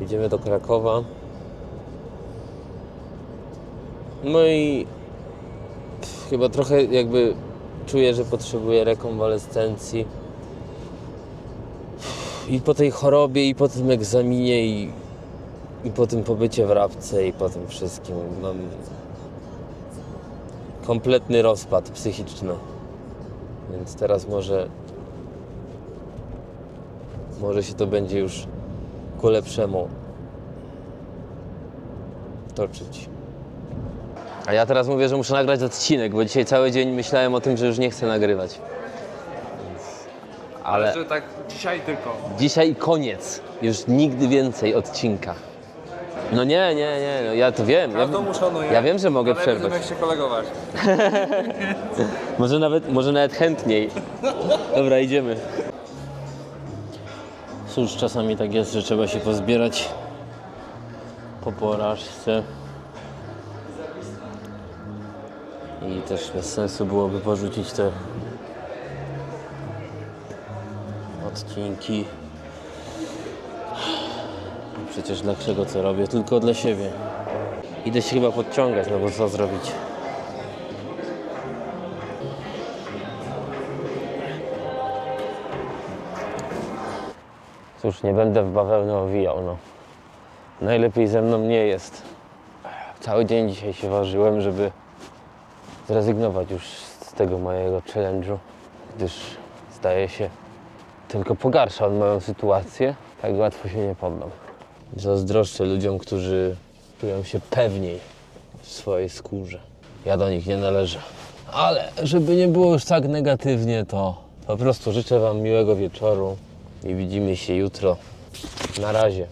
Jedziemy do Krakowa. No i chyba trochę jakby czuję, że potrzebuję rekonwalescencji. I po tej chorobie, i po tym egzaminie, i, i po tym pobycie w Rabce, i po tym wszystkim mam kompletny rozpad psychiczny. Więc teraz może może się to będzie już ku lepszemu toczyć. A ja teraz mówię, że muszę nagrać odcinek, bo dzisiaj cały dzień myślałem o tym, że już nie chcę nagrywać. Ale Że tak dzisiaj tylko. dzisiaj koniec. Już nigdy więcej odcinka. No nie, nie, nie, no ja to wiem. Ja, Każdą uszanuję. ja wiem, że mogę ale przerwać. będziemy się kolegować. Może nawet, może nawet chętniej. Dobra, idziemy. Cóż, czasami tak jest, że trzeba się pozbierać po porażce. I też bez sensu byłoby porzucić te odcinki. Przecież dlaczego co robię? Tylko dla siebie. Idę się chyba podciągać, no bo co zrobić? Cóż, nie będę w bawełnę owijał, no. Najlepiej ze mną nie jest. Cały dzień dzisiaj się ważyłem, żeby zrezygnować już z tego mojego challenge'u, gdyż zdaje się tylko pogarsza on moją sytuację. Tak łatwo się nie poddam. Zazdroszczę ludziom, którzy czują się pewniej w swojej skórze. Ja do nich nie należę. Ale żeby nie było już tak negatywnie, to po prostu życzę Wam miłego wieczoru i widzimy się jutro. Na razie.